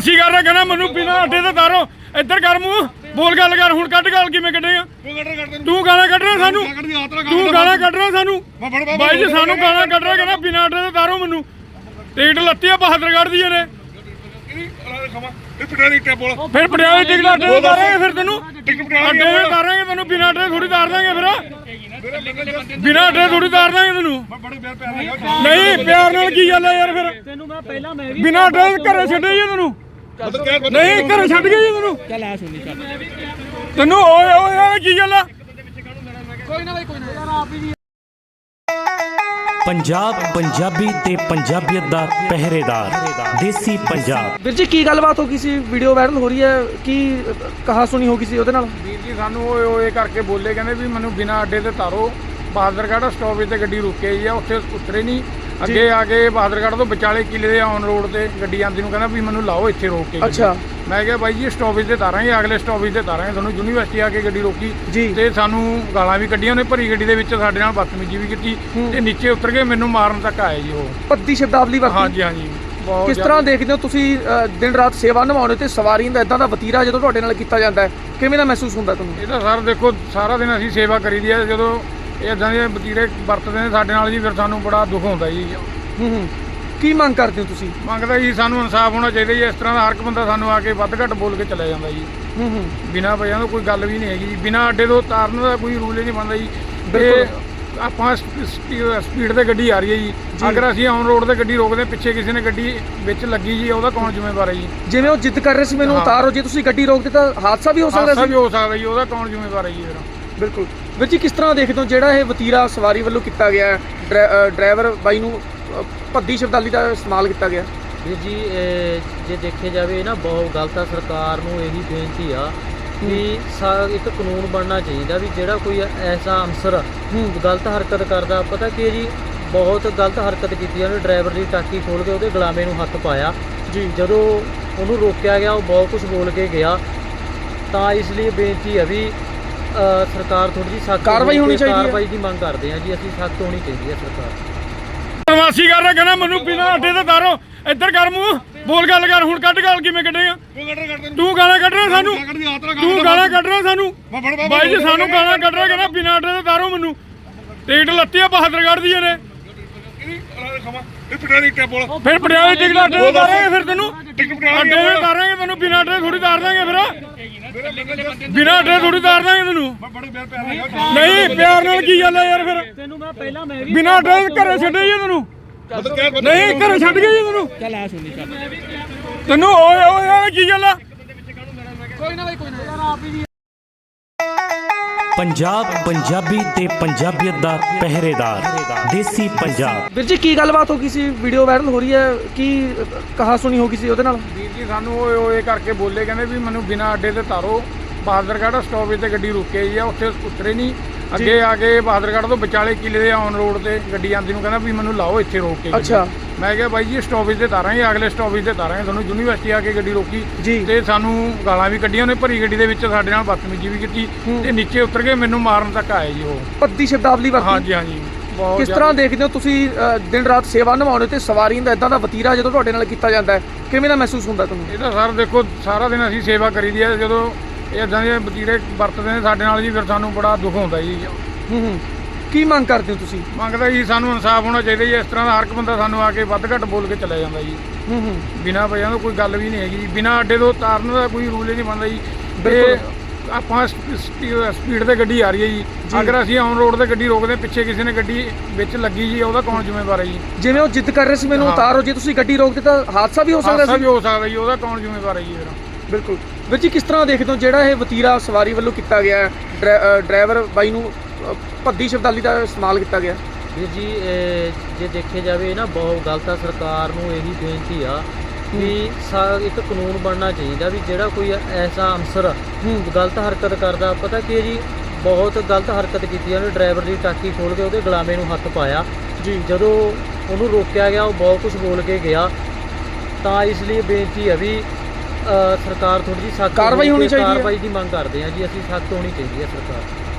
ਬਦਮਾਸ਼ੀ ਕਰ ਰਿਹਾ ਕਹਿੰਦਾ ਮੈਨੂੰ ਬਿਨਾਂ ਅੱਡੇ ਤੇ ਤਾਰੋ ਇੱਧਰ ਕਰ ਮੂੰਹ। ਬੋਲ ਗੱਲ ਕਰ ਹੁਣ ਕੱਢ ਗਾਲ ਕਿਵੇਂ ਕੱਢੇਗਾ ਤੂੰ ਗਾਲਾਂ ਕੱਢ ਰਿਹਾ ਸਾਨੂੰ? ਦੀ ਤੂੰ ਗਾਲਾਂ ਕੱਢ। ਰਿਹਾ ਸਾਨੂੰ? ਬਾਈ ਜੀ ਸਾਨੂੰ ਗਾਲਾਂ ਕੱਢ ਰਿਹਾ ਕਹਿੰਦਾ ਬਿਨਾਂ ਅੱਡੇ ਤੇ ਤਾਰੋ ਮੈਨੂੰ। ਟਿਕਟ ਲੱਤੀ ਆ ਬਹਾਦਰ ਕੱਢਦੀ ਨੇ। ਇਹ ਪਟਾਰੀ ਟੈਪ ਬੋਲ ਫਿਰ ਪਟਿਆਲੇ ਟਿਕਟ ਅੱਡੇ ਤੇ ਤਾਰਾਂਗੇ ਫਿਰ ਤੈਨੂੰ? ਅੱਡੇ ਤੇ ਤਾਰਾਂਗੇ ਤੈਨੂੰ ਬਿਨਾਂ ਤੇ ਥੋੜੀ ਤਾਰ ਦਾਂਗੇ ਫਿਰ। ਬਿਨਾਂ ਅੱਡੇ ਥੋੜੀ ਤਾਰ ਦਾਂਗੇ ਤੈਨੂੰ। ਨਹੀਂ ਪਿਆਰ ਨਾਲ ਕੀ ਗੱਲ ਆ ਯਾਰ ਫਿਰ? ਤੈਨੂੰ ਮੈਂ ਪਹਿਲਾਂ ਮੈਂ ਵੀ ਬਿਨਾਂ ਤੇ ਘਰੇ ਛੱਡੇ ਜੀ ਤੈਨੂੰ। ਨਹੀਂ ਘਰੇ ਛੱਡ ਗਏ ਜੀ ਤੈਨੂੰ। ਚੱਲ ਆ ਸੁਣੀ ਚੱਲ। ਤੈਨੂੰ ਓਏ ਓਏ ਯਾਰ ਕੀ ਗੱਲ ਆ? ਪੰਜਾਬ ਪੰਜਾਬੀ ਤੇ ਪੰਜਾਬੀਅਤ ਦਾ ਪਹਿਰੇਦਾਰ ਦੇਸੀ ਪੰਜਾਬ। ਵੀਰ ਜੀ ਕੀ ਗੱਲਬਾਤ ਹੋ ਗਈ ਸੀ? ਵੀਡੀਓ ਵਾਇਰਲ ਹੋ ਰਹੀ ਹੈ। ਕੀ ਕਹਾ ਸੁਣੀ ਹੋ ਗਈ ਸੀ ਉਹਦੇ ਨਾਲ? ਵੀਰ ਜੀ ਸਾਨੂੰ ਓਏ ਓਏ ਕਰਕੇ ਬੋਲੇ ਕਹਿੰਦੇ ਵੀ ਮੈਨੂੰ ਬਿਨਾਂ ਅੱਡੇ ਤੇ ਤਾਰੋ। ਬਹਾਦਰਗੜ੍ਹ ਸਟਾਪੇਜ ਤੇ ਗੱਡੀ ਰੁਕੇ ਜੀ ਆ ਉੱਥੇ ਉਤਰੇ ਨਹੀਂ ਅੱਗੇ ਆ ਕੇ ਬਹਾਦਰਗੜ੍ਹ ਤੋਂ ਵਿਚਾਲੇ ਕਿਲੇ ਦੇ ਔਨ ਰੋਡ ਤੇ ਗੱਡੀ ਆਂਦੀ ਨੂੰ ਕਹਿੰਦਾ ਵੀ ਮੈਨੂੰ ਲਾਓ ਇੱਥੇ ਰੋਕ ਕੇ। ਅੱਛਾ। ਮੈਂ ਕਿਹਾ ਬਾਈ ਜੀ ਸਟਾਪੇਜ ਤੇ ਤਾਰਾਂਗੇ ਅਗਲੇ ਸਟਾਪੇਜ ਤੇ ਤਾਰਾਂਗੇ ਤੁਹਾਨੂੰ ਯੂਨੀਵਰਸਿਟੀ ਆ ਕੇ ਗੱਡੀ ਰੋਕੀ। ਤੇ ਸਾਨੂੰ ਗਾਲਾਂ ਵੀ ਕੱਢੀਆਂ ਉਹਨੇ ਭਰੀ ਗੱਡੀ ਦੇ ਵਿੱਚ ਸਾਡੇ ਨਾਲ ਬਦਤਮੀਜ਼ੀ ਵੀ ਕੀਤੀ। ਤੇ ਨੀਚੇ ਉਤਰ ਕੇ ਮੈਨੂੰ ਮਾਰਨ ਤੱਕ ਆਏ ਜੀ ਉਹ। ਪੱਦੀ ਸ਼ਬਦਾਵਲੀ ਵਰਤੀ। ਹਾਂਜੀ ਹਾਂਜੀ। ਕਿਸ ਤਰ੍ਹਾਂ ਦੇਖਦੇ ਹੋ ਤੁਸੀਂ ਦਿਨ ਰਾਤ ਸੇਵਾ ਨਿਭਾਉਣੇ ਤੇ ਸਵਾਰੀ ਦਾ ਇਦਾਂ ਦਾ ਵਤੀਰਾ ਜਦੋਂ ਤੁਹਾਡੇ ਨਾਲ ਕੀਤਾ ਜਾਂਦਾ ਹੈ? ਕਿਵੇਂ ਦਾ ਮਹਿਸੂਸ ਹੁੰਦਾ ਤੁਹਾਨੂੰ? ਇਹ ਤਾਂ ਸਰ ਦੇਖੋ ਸਾਰਾ ਦਿਨ ਅਸੀਂ ਸੇਵਾ ਕਰੀਦੀ ਹੈ। ਜਦੋਂ ਇਹ ਇਦਾਂ ਦੇ ਵਤੀਰੇ ਵਰਤਦੇ ਨੇ ਸਾਡੇ ਨਾਲ ਜੀ ਫਿਰ ਸਾਨੂੰ ਬੜਾ ਦੁੱਖ ਹੁੰਦਾ ਜੀ। ਹੂੰ ਹੂੰ। ਕੀ ਮੰਗ ਕਰਦੇ ਹੋ ਤੁਸੀਂ? ਮੰਗਦਾ ਜੀ ਸਾਨੂੰ ਇਨਸਾਫ ਹੋਣਾ ਚਾਹੀਦਾ ਜੀ ਇਸ ਤਰ੍ਹਾਂ ਦਾ ਹਰ ਇੱਕ ਬੰਦਾ ਸਾਨੂੰ ਆ ਕੇ ਵੱਧ ਘੱਟ ਬੋਲ ਕੇ ਚਲਾ ਜਾਂਦਾ ਜੀ। ਹੂੰ ਹੂੰ। ਬਿਨਾਂ ਵਜ੍ਹਾ ਤੋਂ ਕੋਈ ਗੱਲ ਵੀ ਨਹੀਂ ਹੈਗੀ ਜੀ ਬਿਨਾਂ ਅੱਡੇ ਤੋਂ ਤਾਰਨ ਦਾ ਕੋਈ ਰੂਲ ਹੀ ਨਹੀਂ ਬਣਦਾ ਜੀ। ਤੇ ਆਪਾਂ ਸਪੀਡ ਤੇ ਗੱਡੀ ਆ ਰਹੀ ਹੈ ਜੀ। ਅਗਰ ਅਸੀਂ ਔਨ ਰੋਡ ਤੇ ਗੱਡੀ ਰੋਕਦੇ ਪਿੱਛੇ ਕਿਸੇ ਨੇ ਗੱਡੀ ਵਿੱਚ ਲੱਗੀ ਜੀ ਉਹਦਾ ਕੌਣ ਜ਼ਿੰਮੇਵਾਰ ਹੈ ਜੀ? ਜਿਵੇਂ ਉਹ ਜਿੱਦ ਕਰ ਰਹੇ ਸੀ ਮੈਨੂੰ। ਉਤਾਰੋ ਜੇ ਤੁਸੀਂ ਗੱਡੀ ਰੋਕਦੇ ਤਾਂ ਹਾਦਸਾ ਵੀ ਹੋ ਸਕਦਾ ਹਾਦਸਾ ਸੀ। ਵੀ ਹੋ ਸਕਦਾ ਜੀ ਉਹਦਾ ਕੌਣ ਜ਼ਿੰਮੇਵਾਰ ਹੈ ਜੀ ਫਿਰ? ਬਿਲਕੁਲ। ਵੀਰ ਜੀ ਕਿਸ ਤਰ੍ਹਾਂ ਦੇਖਦੇ ਹੋ ਜਿਹੜਾ ਇਹ ਵਤੀਰਾ ਸਵਾਰੀ ਵੱਲੋਂ ਕੀਤਾ ਗਿਆ ਡਰਾਈਵਰ ਬਾਈ ਨੂੰ ਭੱਦੀ ਸ਼ਬਦਾਵਲੀ ਦਾ ਇਸਤੇਮਾਲ ਕੀਤਾ ਗਿਆ। ਵੀਰ ਜੀ ਜੇ ਦੇਖਿਆ ਜਾਵੇ ਨਾ ਬਹੁਤ ਗਲਤ ਆ। ਸਰਕਾਰ ਨੂੰ ਇਹੀ ਬੇਨਤੀ ਆ ਵੀ ਸਾ- ਇੱਕ ਕਾਨੂੰਨ ਬਣਨਾ ਚਾਹੀਦਾ ਵੀ ਜਿਹੜਾ ਕੋਈ ਐਸਾ ਅਨਸਰ ਗਲਤ ਹਰਕਤ ਕਰਦਾ। ਪਤਾ ਕੀ ਜੀ ਬਹੁਤ ਗਲਤ ਹਰਕਤ ਕੀਤੀ ਉਹਨੇ ਡਰਾਈਵਰ ਦੀ ਟਾਕੀ ਖੋਲ ਕੇ ਉਹਦੇ ਗੁਲਾਮੇ ਨੂੰ ਹੱਥ ਪਾਇਆ। ਜੀ। ਜਦੋਂ ਉਹਨੂੰ ਰੋਕਿਆ ਗਿਆ ਉਹ ਬਹੁਤ ਕੁਝ ਬੋਲ ਕੇ ਗਿਆ। ਤਾਂ ਇਸ ਲਈ ਬੇਨਤੀ ਹੈ ਵੀ ਸਰਕਾਰ ਥੋੜੀ ਜਿਹੀ ਸਖਤ ਕਾਰਵਾਈ ਹੋਣੀ ਚਾਹੀਦੀ ਹੈ। ਕਾਰਵਾਈ ਦੀ ਮੰਗ ਕਰਦੇ ਆ ਜੀ ਅਸੀਂ ਸਖਤ ਹੋਣੀ ਚਾਹੀਦੀ ਹੈ ਸਰਕਾਰ। ਬਦਮਾਸ਼ੀ ਕਰ ਰਿਹਾ ਕਹਿੰਦਾ ਮੈਨੂੰ ਬਿਨਾਂ ਅੱਡੇ ਤੇ ਤਾਰੋ ਇੱਧਰ ਕਰ ਮੂੰਹ ਬੋਲ ਗੱਲ ਕਰ ਹੁਣ ਕੱਢ ਗਾਲ ਕਿਵੇਂ ਕੱਢੇਗਾ ਤੂੰ ਗਾਲਾਂ ਕੱਢ ਰਿਹਾ ਸਾਨੂੰ? ਦੀ ਤੂੰ ਗਾਲਾਂ ਕੱਢ ਰਿਹਾ ਸਾਨੂੰ? ਬਾਈ ਜੀ ਸਾਨੂੰ ਗਾਲਾਂ ਕੱਢ ਰਿਹਾ ਕਹਿੰਦਾ ਬਿਨਾਂ ਅੱਡੇ ਤੇ ਤਾਰੋ ਮੈਨੂੰ। ਟਿਕਟ ਲੱਤੀ ਆ ਬਹਾਦਰ ਕੱਢਦੀ ਨੇ ਇਹ ਪਟਾਰੀ ਟੈਪ ਬੋਲ ਫਿਰ ਪਟਿਆਲੇ ਟਿਕਟ ਅੱਡੇ ਤੇ ਤਾਰਾਂਗੇ ਫਿਰ ਤੈਨੂੰ। ਟਿਕਟ ਤੇ ਤਾਰਾਂਗੇ ਤੈਨੂੰ ਬਿਨਾਂ ਅੱਡੇ ਤੇ ਥੋੜੀ ਤਾਰ ਦਾਂਗੇ ਫਿਰ। ਬਿਨਾਂ ਅੱਡੇ ਥੋੜੀ ਤਾਰ ਦਾਂਗੇ ਤੈਨੂੰ। ਬੜੇ ਪਿਆਰ ਪਿਆਰ ਨਾਲ ਨਹੀਂ ਪਿਆਰ ਨਾਲ ਕੀ ਗੱਲ ਆ ਯਾਰ ਫਿਰ? ਤੈਨੂੰ ਮੈਂ ਪਹਿਲਾਂ ਮੈਂ ਵੀ ਬਿਨਾਂ ਅੱਡੇ ਘਰੇ ਛੱਡੇ ਜੀ ਤੈਨੂੰ। ਨਹੀਂ ਘਰੇ ਛੱਡ ਗਏ ਜੀ ਤੈਨੂੰ। ਚੱਲ ਆ ਸੁਣੀ ਚੱਲ। ਤੈਨੂੰ ਓਏ ਓਏ ਕੀ ਗੱਲ ਆ? ਪੰਜਾਬ ਪੰਜਾਬੀ ਤੇ ਪੰਜਾਬੀਅਤ ਦਾ ਪਹਿਰੇਦਾਰ ਦੇਸੀ ਪੰਜਾਬ। ਵੀਰ ਜੀ ਕੀ ਗੱਲਬਾਤ ਹੋ ਗਈ ਸੀ? ਵੀਡੀਓ ਵਾਇਰਲ ਹੋ ਰਹੀ ਹੈ। ਕੀ ਕਹਾ ਸੁਣੀ ਹੋ ਗਈ ਸੀ ਉਹਦੇ ਨਾਲ? ਵੀਰ ਜੀ ਸਾਨੂੰ ਓਏ ਓਏ ਕਰਕੇ ਬੋਲੇ ਕਹਿੰਦੇ ਵੀ ਮੈਨੂੰ ਬਿਨਾਂ ਅੱਡੇ ਤੇ ਤਾਰੋ ਬਹਾਦਰਗੜ੍ਹ ਸਟਾਪੇਜ ਤੇ ਗੱਡੀ ਰੁਕੇ ਜੀ ਆ ਉੱਥੇ ਉਤਰੇ ਨਹੀਂ ਅੱਗੇ ਆ ਕੇ ਬਹਾਦਰਗੜ੍ਹ ਤੋਂ ਵਿਚਾਲੇ ਕਿਲੇ ਦੇ ਔਨ ਰੋਡ ਤੇ ਗੱਡੀ ਆਂਦੀ ਨੂੰ ਕਹਿੰਦਾ ਵੀ ਮੈਨੂੰ ਲਾਓ ਇੱਥੇ ਰੋਕ ਕੇ। ਅੱਛਾ। ਮੈਂ ਕਿਹਾ ਬਾਈ ਜੀ ਸਟਾਪੇਜ ਤੇ ਤਾਰਾਂਗੇ ਅਗਲੇ ਸਟਾਪੇਜ ਤੇ ਤਾਰਾਂਗੇ। ਤੁਹਾਨੂੰ ਯੂਨੀਵਰਸਿਟੀ ਆ ਕੇ ਗੱਡੀ ਰੋਕੀ ਜੀ। ਤੇ ਸਾਨੂੰ ਗਾਲਾਂ ਵੀ ਕੱਢੀਆਂ ਉਹਨੇ ਭਰੀ ਗੱਡੀ ਦੇ ਵਿੱਚ ਸਾਡੇ ਨਾਲ ਬਦਤਮੀਜ਼ੀ ਵੀ ਕੀਤੀ ਤੇ ਨੀਚੇ ਉਤਰ ਕੇ ਮੈਨੂੰ ਮਾਰਨ ਤੱਕ ਆਏ ਜੀ ਉਹ। ਪੱਦੀ ਸ਼ਬਦਾਵਲੀ ਵਰਤੀ। ਹਾਂਜੀ ਹਾਂਜੀ। ਬਹੁਤ ਕਿਸ ਤਰ੍ਹਾਂ ਦੇਖਦੇ ਹੋ ਤੁਸੀਂ ਅ, ਦਿਨ ਰਾਤ ਸੇਵਾ ਨਿਭਾਉਣੇ ਤੇ ਸਵਾਰੀ ਦਾ ਇਦਾਂ ਦਾ ਵਤੀਰਾ ਜਦੋਂ ਤੁਹਾਡੇ ਨਾਲ ਕੀਤਾ ਜਾਂਦਾ ਹੈ ਕਿਵੇਂ ਦਾ ਮਹਿਸੂਸ ਹੁੰਦਾ ਤੁਹਾਨੂੰ? ਇਹ ਤਾਂ ਸਰ ਦੇਖੋ ਸਾਰਾ ਦਿਨ ਅਸੀਂ ਸੇਵਾ ਕਰੀਦੀ ਹੈ ਜਦੋਂ ਇਹ ਇਦਾਂ ਦੇ ਵਤੀਰੇ ਵਰਤਦੇ ਨੇ ਸਾਡੇ ਨਾਲ ਜੀ ਫਿਰ ਸਾਨੂੰ ਬੜਾ ਦੁੱਖ ਹੁੰਦਾ ਜੀ। ਹੂੰ ਹੂੰ। ਕੀ ਮੰਗ ਕਰਦੇ ਹੋ ਤੁਸੀਂ? ਮੰਗਦਾ ਜੀ ਸਾਨੂੰ ਇਨਸਾਫ ਹੋਣਾ ਚਾਹੀਦਾ ਜੀ। ਇਸ ਤਰ੍ਹਾਂ ਦਾ ਹਰ ਇੱਕ ਬੰਦਾ ਸਾਨੂੰ ਆ ਕੇ ਵੱਧ ਘੱਟ ਬੋਲ ਕੇ ਚਲਾ ਜਾਂਦਾ ਜੀ। ਹੂੰ ਹੂੰ। ਬਿਨਾਂ ਵਜ੍ਹਾ ਤੋਂ ਕੋਈ ਗੱਲ ਵੀ ਨਹੀਂ ਹੈਗੀ ਜੀ। ਬਿਨਾਂ ਅੱਡੇ ਤੋਂ ਤਾਰਨ ਦਾ ਕੋਈ ਰੂਲ ਹੀ ਨਹੀਂ ਬਣਦਾ ਜੀ। ਬਿਲਕੁਲ। ਆਪਾਂ ਸਪੀਡ ਤੇ ਗੱਡੀ ਆ ਰਹੀ ਹੈ ਜੀ। ਅਗਰ ਅਸੀਂ ਔਨ ਰੋਡ ਤੇ ਗੱਡੀ ਰੋਕਦੇ ਪਿੱਛੇ ਕਿਸੇ ਨੇ ਗੱਡੀ ਵਿੱਚ ਲੱਗੀ ਜੀ ਉਹਦਾ ਕੌਣ ਜ਼ਿੰਮੇਵਾਰ ਹੈ ਜੀ? ਜਿਵੇਂ ਉਹ ਜਿੱਦ ਕਰ ਰਹੇ ਸੀ ਮੈਨੂੰ। ਉਤਾਰੋ। ਜੇ ਤੁਸੀਂ ਗੱਡੀ ਰੋਕਦੇ ਤਾਂ ਹਾਦਸਾ ਵੀ ਹੋ ਸਕਦਾ ਹਾਦਸਾ ਸੀ। ਵੀ ਹੋ ਸਕਦਾ ਜੀ ਉਹਦਾ ਕੌਣ ਜ਼ਿੰਮੇਵਾਰ ਹੈ ਜੀ ਫਿਰ ਬਿਲਕੁਲ। ਵੀਰ ਜੀ ਕਿਸ ਤਰ੍ਹਾਂ ਦੇਖਦੇ ਹੋ ਜਿਹੜਾ ਇਹ ਵਤੀਰਾ ਸਵਾਰੀ ਵੱਲੋਂ ਕੀਤਾ ਗਿਆ ਡਰਾਈਵਰ ਬਾਈ ਨੂੰ ਭੱਦੀ ਸ਼ਬਦਾਵਲੀ ਦਾ ਇਸਤੇਮਾਲ ਕੀਤਾ ਗਿਆ। ਵੀਰ ਜੀ ਇਹ ਜੇ ਦੇਖਿਆ ਜਾਵੇ ਨਾ ਬਹੁਤ ਗਲਤ ਆ ਸਰਕਾਰ ਨੂੰ ਇਹੀ ਬੇਨਤੀ ਆ ਵੀ ਸਾ- ਇੱਕ ਕਾਨੂੰਨ ਬਣਨਾ ਚਾਹੀਦਾ ਵੀ ਜਿਹੜਾ ਕੋਈ ਐਸਾ ਅਨਸਰ ਗਲਤ ਹਰਕਤ ਕਰਦਾ ਪਤਾ ਕੀ ਹੈ ਜੀ ਬਹੁਤ ਗਲਤ ਹਰਕਤ ਕੀਤੀ ਆ ਉਹਨੇ ਡਰਾਈਵਰ ਦੀ ਟਾਕੀ ਖੋਲ ਕੇ ਉਹਦੇ ਗੁਲਾਮੇ ਨੂੰ ਹੱਥ ਪਾਇਆ। ਜੀ। ਜਦੋਂ ਉਹਨੂੰ ਰੋਕਿਆ ਗਿਆ ਉਹ ਬਹੁਤ ਕੁਝ ਬੋਲ ਕੇ ਗਿਆ। ਤਾਂ ਇਸ ਲਈ ਬੇਨਤੀ ਹੈ ਵੀ ਅ, ਸਰਕਾਰ ਥੋੜੀ ਜਿਹੀ ਸਖਤ ਕਾਰਵਾਈ ਹੋਣੀ ਚਾਹੀਦੀ ਹੈ। ਕਾਰਵਾਈ ਦੀ ਮੰਗ ਕਰਦੇ ਆ ਜੀ ਅਸੀਂ ਸਖਤ ਹੋਣੀ ਚਾਹੀਦੀ ਹੈ ਸਰਕਾਰ